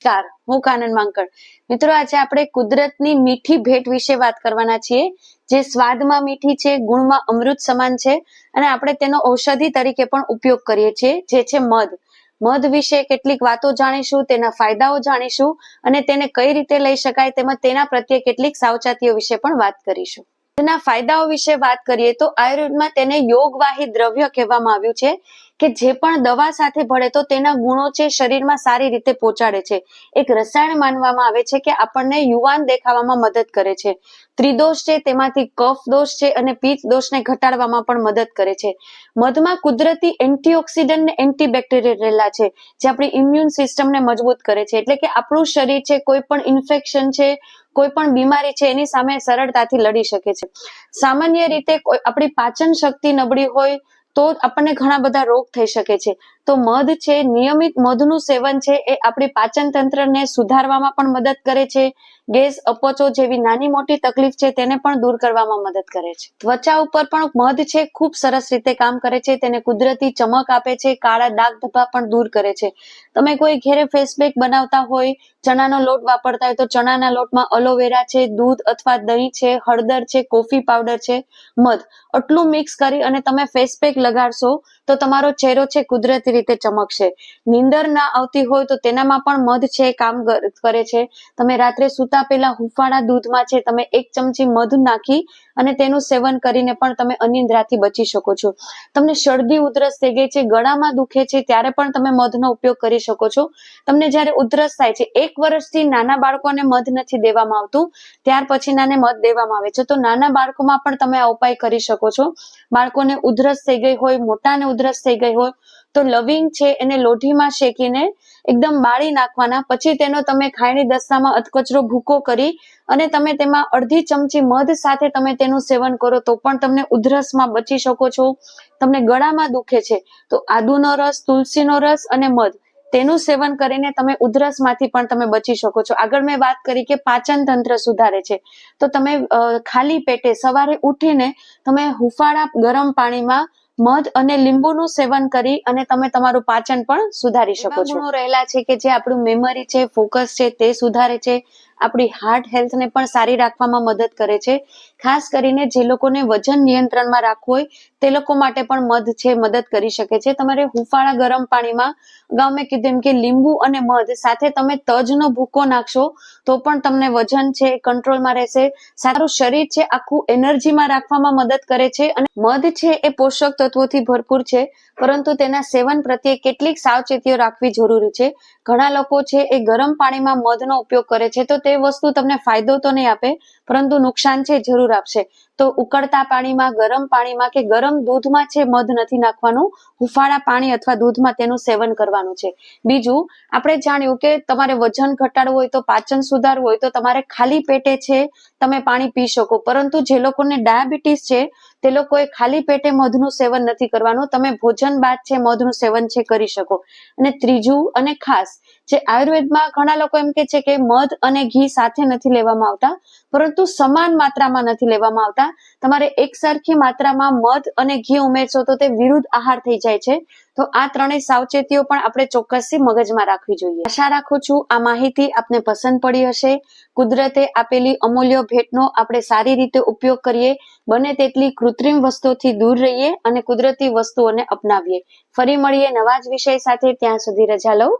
નમસ્કાર હું કાનન માંકડ. મિત્રો, આજે આપણે કુદરતની મીઠી ભેટ વિશે વાત કરવાના છીએ, જે સ્વાદમાં મીઠી છે, ગુણમાં અમૃત સમાન છે, અને આપણે તેનો ઔષધિ તરીકે પણ ઉપયોગ કરીએ છીએ, જે છે મધ. મધ વિશે કેટલીક વાતો જાણીશું, તેના ફાયદાઓ જાણીશું, અને તેને કઈ રીતે લઈ શકાય, તેમજ તેના પ્રત્યે કેટલીક સાવચેતીઓ વિશે પણ વાત કરીશું. તેના ફાયદાઓ વિશે વાત કરીએ તો આયુર્વેદમાં તેને યોગવાહી દ્રવ્ય કહેવામાં આવ્યું છે કે જે પણ દવા સાથે ભળે તો તેના ગુણો છે શરીરમાં સારી રીતે પહોંચાડે છે. એક રસાયણ માનવામાં આવે છે કે આપણને યુવાન દેખાવામાં મદદ કરે છે. ત્રિદોષ છે તેમાંથી કફ દોષ છે અને પિત્ત દોષને ઘટાડવામાં પણ મદદ કરે છે. મધમાં કુદરતી એન્ટીઓક્સિડન્ટ ને એન્ટીબેક્ટેરિયલ રહેલા છે, જે આપણી ઇમ્યુન સિસ્ટમને મજબૂત કરે છે. એટલે કે આપણું શરીર છે કોઈ પણ ઇન્ફેક્શન છે કોઈ પણ બીમારી છે, એની સામે સરળતાથી લડી શકે છે. સામાન્ય રીતે આપણી પાચન શક્તિ નબળી હોય તો આપણને ઘણા બધા રોગ થઈ શકે છે. તો મધ છે, નિયમિત મધનું સેવન છે, એ આપણી પાચન તંત્રને સુધારવામાં પણ મદદ કરે છે. ગેસ અપચો જેવી નાની મોટી તકલીફ છે, તેને પણ દૂર કરવામાં મદદ કરે છે. ત્વચા ઉપર પણ મધ છે, ખૂબ સરસ રીતે કામ કરે છે, તેને કુદરતી ચમક આપે છે, કાળા ડાઘ ધબ્બા પણ દૂર કરે છે. તમે કોઈ ઘેરે ફેસ પેક બનાવતા હોય, ચણાનો લોટ વાપરતા હોય, તો ચણાના લોટમાં અલોવેરા છે, દૂધ અથવા દહીં છે, હળદર છે, કોફી પાવડર છે, મધ. આટલું મિક્સ કરી અને તમે ફેસ પેક લગાડશો તો તમારો ચહેરો છે કુદરતી રીતે ચમકશે. નીંદર ના આવતી હોય તો તેનામાં પણ મધ છે, કામ કરે છે. તમે રાત્રે સૂતા પહેલા હુંફાળા દૂધમાં છે, તમે એક ચમચી મધ નાખી અને તેનું સેવન કરીને પણ તમે અનિદ્રાથી બચી શકો છો. તમને શરદી, ઉધરસ થઈ ગઈ છે, ગળામાં દુખે છે, ત્યારે પણ તમે મધનો ઉપયોગ કરી શકો છો. તમને જ્યારે ઉધરસ થાય છે, એક વર્ષથી નાના બાળકોને મધ નથી દેવામાં આવતું, ત્યાર પછી નાને મધ દેવામાં આવે છે. તો નાના બાળકોમાં પણ તમે આ ઉપાય કરી શકો છો. બાળકોને ઉધરસ થઈ ગઈ હોય, મોટાને ઉધરસ થઈ ગઈ હોય, તો લવિંગ છે એને લોઢીમાં શેકીને એકદમ બાળી નાખવાના. પછી તેનો તમે ખાયણી દસ્તામાં અધકચરો ભૂકો કરી અને તમે તેમાં અડધી ચમચી મધ સાથે તમે તેનું સેવન કરો તો પણ તમને ઉધરસમાં બચી શકો છો. તમને ગળામાં દુખે છે તો આદુનો રસ, તુલસીનો રસ અને મધ તેનું સેવન કરીને તમે ઉધરસમાંથી પણ તમે બચી શકો છો. આગળ મેં વાત કરી કે પાચન તંત્ર સુધારે છે. તો તમે ખાલી પેટે સવારે ઉઠીને તમે હુફાળા ગરમ પાણીમાં મધ અને લીંબુનું સેવન કરી અને તમે તમારું પાચન પણ સુધારી શકો છો. રહેલા છે કે જે આપણું મેમરી છે ફોકસ છે તે સુધારે છે. આપણી હાર્ટ હેલ્થને પણ સારી રાખવામાં મદદ કરે છે. ખાસ કરીને જે લોકોને વજન નિયંત્રણમાં રાખવું હોય, તે લોકો માટે પણ મધ છે, મદદ કરી શકે છે. તમારે હુંફાળા ગરમ પાણીમાં અગાઉ મેં કીધું એમ કે લીંબુ અને મધ સાથે તમે તજનો ભૂકો નાખશો, તો પણ તમને વજન છે, કંટ્રોલમાં રહેશે. સારું શરીર છે, આખું એનર્જીમાં રાખવામાં મદદ કરે છે અને મધ છે એ પોષક તત્વોથી ભરપૂર છે, પરંતુ તેના સેવન પ્રત્યે કેટલીક સાવચેતીઓ રાખવી જરૂરી છે. ઘણા લોકો છે એ ગરમ પાણીમાં મધનો ઉપયોગ કરે છે તો તે વસ્તુ તમને ફાયદો તો નહીં આપે, પરંતુ નુકસાન છે જરૂર આપશે. તો ઉકળતા પાણીમાં, ગરમ પાણીમાં કે ગરમ દૂધમાં છે મધ નથી નાખવાનું, હુંફાળા પાણી અથવા દૂધમાં તેનું સેવન કરવાનું છે. બીજું, આપણે જાણ્યું કે તમારે વજન ઘટાડવું હોય તો પાચન સુધારવું હોય તો તમારે ખાલી પેટે છે તમે પાણી પી શકો. પરંતુ જે લોકોને ડાયાબિટીસ છે, તે લોકોએ ખાલી પેટે મધનું સેવન નથી કરવાનું. તમે ભોજન બાદ છે, મધનું સેવન છે, કરી શકો. અને ત્રીજું અને ખાસ, જે આયુર્વેદમાં ઘણા લોકો એમ કે છે કે મધ અને ઘી સાથે નથી લેવામાં આવતા, પરંતુ સમાન માત્રામાં નથી લેવામાં આવતા. તમારે એક સરખી માત્રામાં મધ અને ઘી ઉમેરશો તો તે વિરુદ્ધ આહાર થઈ જાય છે. તો આ ત્રણેય સાવચેતીઓ પણ આપણે ચોક્કસથી મગજમાં રાખવી જોઈએ. આશા રાખું છું આ માહિતી આપને પસંદ પડી હશે. કુદરતે આપેલી અમૂલ્ય ભેટનો આપણે સારી રીતે ઉપયોગ કરીએ, બને તેટલી કૃત્રિમ વસ્તુઓથી દૂર રહીએ અને કુદરતી વસ્તુઓને અપનાવીએ. ફરી મળીએ નવા જ વિષય સાથે. ત્યાં સુધી રજા લઉં.